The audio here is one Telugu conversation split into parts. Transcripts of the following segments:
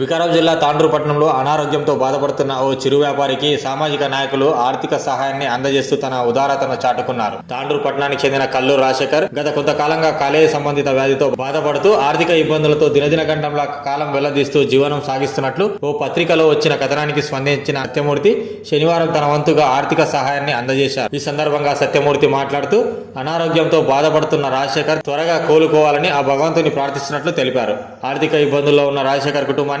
వికారాబాద్ జిల్లా తాండ్రూపట్నంలో అనారోగ్యంతో బాధపడుతున్న ఓ చిరు వ్యాపారికి సామాజిక నాయకులు ఆర్థిక సహాయాన్ని అందజేస్తూ తన ఉదారతను చాటుకున్నారు. తాండూరు చెందిన కల్లూరు రాజశేఖర్ గత కొంతకాలంగా కాలేయ సంబంధిత వ్యాధితో బాధపడుతూ ఆర్థిక ఇబ్బందులతో దినదిన గంటంలా కాలం వెల్లదీస్తూ జీవనం సాగిస్తున్నట్లు ఓ పత్రికలో వచ్చిన కథనానికి స్పందించిన సత్యమూర్తి శనివారం తన వంతుగా ఆర్థిక సహాయాన్ని అందజేశారు. ఈ సందర్భంగా సత్యమూర్తి మాట్లాడుతూ అనారోగ్యంతో బాధపడుతున్న రాజశేఖర్ త్వరగా కోలుకోవాలని ఆ భగవంతుని ప్రార్థిస్తున్నట్లు తెలిపారు. ఆర్థిక ఇబ్బందుల్లో ఉన్న రాజశేఖర్ కుటుంబాన్ని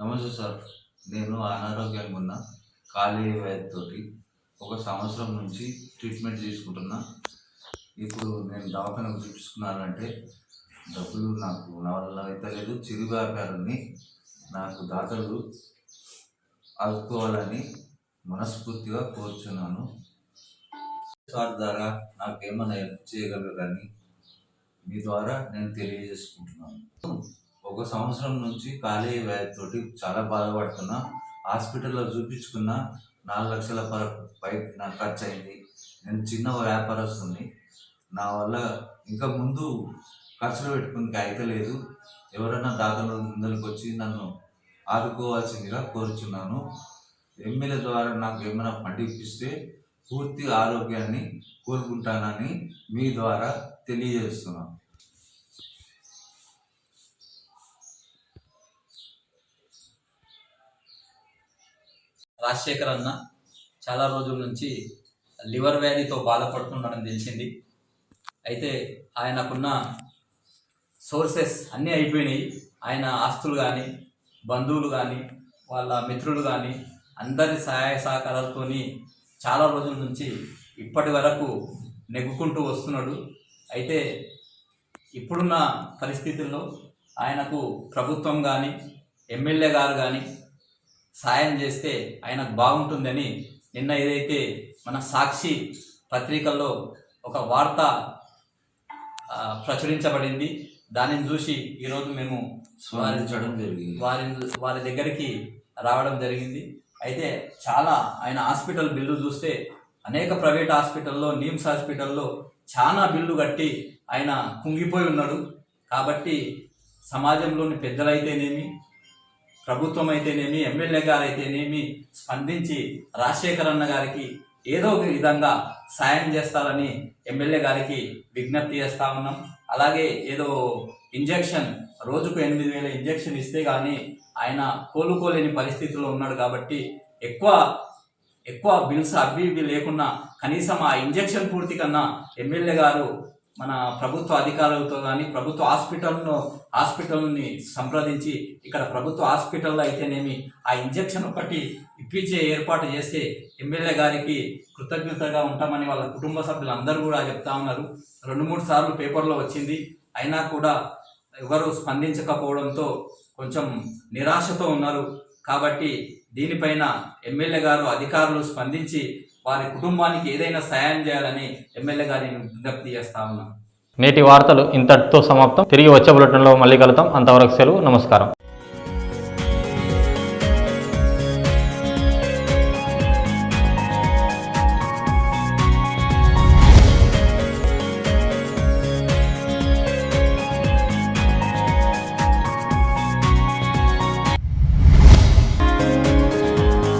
నమస్తే సార్. నేను అనారోగ్యంగా ఉన్న ఖాళీ వ్యాధితోటి ఒక సంవత్సరం నుంచి ట్రీట్మెంట్ తీసుకుంటున్నా. ఇప్పుడు నేను దవాఖానకు చూపించుకున్నానంటే డబ్బులు నాకు నా వల్ల అయితే లేదు. చిరు వ్యాపారాన్ని నాకు దాతలు ఆదుకోవాలని మనస్ఫూర్తిగా కోరుచున్నాను. సార్ ద్వారా నాకు ఏమైనా హెల్ప్ చేయగలరని మీ ద్వారా నేను తెలియజేసుకుంటున్నాను. ఒక సంవత్సరం నుంచి ఖాళీ వ్యాధితోటి చాలా బాధపడుతున్నా. హాస్పిటల్లో చూపించుకున్న నాలుగు లక్షల పర పై నాకు ఖర్చు అయింది. నేను చిన్న వ్యాపారస్తుంది నా వల్ల ఇంకా ముందు ఖర్చులు పెట్టుకుని అయితలేదు ఎవరైనా దాతలు ముందరికి వచ్చి నన్ను ఆదుకోవాల్సిందిగా కోరుచున్నాను. ఎమ్మెల్యే ద్వారా నాకు ఏమైనా ఫండ్ ఇప్పిస్తే పూర్తి ఆరోగ్యాన్ని కోరుకుంటానని మీ ద్వారా తెలియజేస్తున్నాను. రాజశేఖర్ అన్న చాలా రోజుల నుంచి లివర్ వ్యాధితో బాధపడుతున్నాడని తెలిసింది. అయితే ఆయనకున్న సోర్సెస్ అన్నీ అయిపోయినాయి. ఆయన ఆస్తులు కానీ బంధువులు కానీ వాళ్ళ మిత్రులు కానీ అందరి సహాయ సహకారాలతోని చాలా రోజుల నుంచి ఇప్పటి వరకు నెగ్గుకుంటూ వస్తున్నాడు. అయితే ఇప్పుడున్న పరిస్థితుల్లో ఆయనకు ప్రభుత్వం కానీ ఎమ్మెల్యే గారు కానీ సాయం చేస్తే ఆయనకు బాగుంటుందని నిన్న ఏదైతే మన సాక్షి పత్రికల్లో ఒక వార్త ప్రచురించబడింది దానిని చూసి ఈరోజు మేము స్మరించడం జరిగింది. వారి వారి దగ్గరికి రావడం జరిగింది. అయితే చాలా ఆయన హాస్పిటల్ బిల్లు చూస్తే అనేక ప్రైవేట్ హాస్పిటల్లో నిమ్స్ హాస్పిటల్లో చాలా బిల్లు కట్టి ఆయన కుంగిపోయి ఉన్నాడు. కాబట్టి సమాజంలోని పెద్దలైతేనేమి ప్రభుత్వం అయితేనేమి ఎమ్మెల్యే గారు అయితేనేమి స్పందించి రాజశేఖర్ అన్న గారికి ఏదో ఒక విధంగా సాయం చేస్తారని ఎమ్మెల్యే గారికి విజ్ఞప్తి చేస్తా ఉన్నాం. అలాగే ఏదో ఇంజెక్షన్ రోజుకు ఎనిమిది వేల ఇంజెక్షన్ ఇస్తే కానీ ఆయన కోలుకోలేని పరిస్థితిలో ఉన్నాడు కాబట్టి ఎక్కువ ఎక్కువ బిల్స్ అవి ఇవి లేకున్నా కనీసం ఆ ఇంజెక్షన్ పూర్తి కన్నా ఎమ్మెల్యే గారు మన ప్రభుత్వ అధికారులతో కానీ ప్రభుత్వ హాస్పిటల్ను హాస్పిటల్ని సంప్రదించి ఇక్కడ ప్రభుత్వ హాస్పిటల్లో అయితేనేమి ఆ ఇంజెక్షన్ ఒకటి ఇప్పించే ఏర్పాటు చేస్తే ఎమ్మెల్యే గారికి కృతజ్ఞతగా ఉంటామని వాళ్ళ కుటుంబ సభ్యులు అందరూ కూడా చెప్తా ఉన్నారు. రెండు మూడు సార్లు పేపర్లో వచ్చింది. అయినా కూడా ఎవరు స్పందించకపోవడంతో కొంచెం నిరాశతో ఉన్నారు. కాబట్టి దీనిపైన ఎమ్మెల్యే గారు అధికారులు స్పందించి వారి కుటుంబానికి ఏదైనా సాయం చేయాలని ఎమ్మెల్యే గారిని విజ్ఞప్తి చేస్తా ఉన్నాను. నేటి వార్తలు ఇంతటితో సమాప్తం. తిరిగి వచ్చే బులెటిన్లో మళ్ళీ కలుద్దాం. అంతవరకు సెలవు. నమస్కారం.